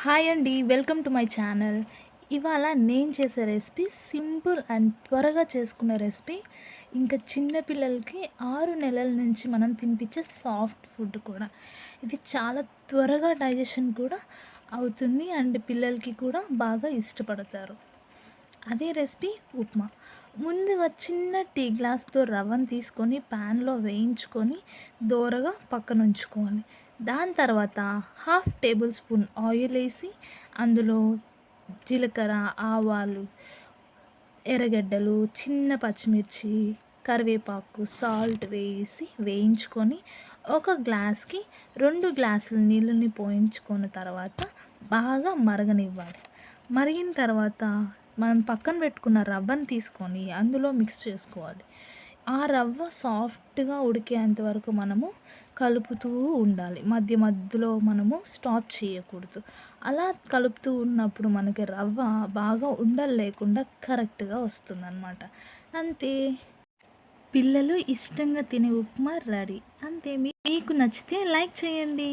Hi అండి welcome to my channel. ఇవాళ నేను చేసే రెసిపీ సింపుల్ అండ్ త్వరగా చేసుకునే రెసిపీ. ఇంకా చిన్నపిల్లలకి ఆరు నెలల నుంచి మనం తినిపించే సాఫ్ట్ ఫుడ్ కూడా. ఇది చాలా త్వరగా డైజెషన్ కూడా అవుతుంది అండ్ పిల్లలకి కూడా బాగా ఇష్టపడతారు. అదే రెసిపీ ఉప్మా. ముందుగా చిన్న టీ గ్లాస్తో రవ్వను తీసుకొని ప్యాన్లో వేయించుకొని దోరగా పక్కన ఉంచుకోవాలి దాని తర్వాత హాఫ్ టేబుల్ స్పూన్ ఆయిల్ వేసి అందులో జీలకర్ర ఆవాలు ఎర్రగడ్డలు చిన్న పచ్చిమిర్చి కరివేపాకు సాల్ట్ వేసి వేయించుకొని ఒక గ్లాస్కి రెండు గ్లాసుల నీళ్ళని పోయించుకున్న తర్వాత బాగా మరగనివ్వాలి. మరిగిన తర్వాత మనం పక్కన పెట్టుకున్న రవ్వను తీసుకొని అందులో మిక్స్ చేసుకోవాలి. ఆ రవ్వ సాఫ్ట్గా ఉడికేంత వరకు మనము కలుపుతూ ఉండాలి. మధ్య మధ్యలో మనము స్టాప్ చేయకూడదు. అలా కలుపుతూ ఉన్నప్పుడు మనకి రవ్వ బాగా ఉండలు లేకుండా కరెక్ట్గా వస్తుందన్నమాట. అంతే. పిల్లలు ఇష్టంగా తినే ఉప్మా రెడీ. అంతే. మీకు నచ్చితే లైక్ చేయండి.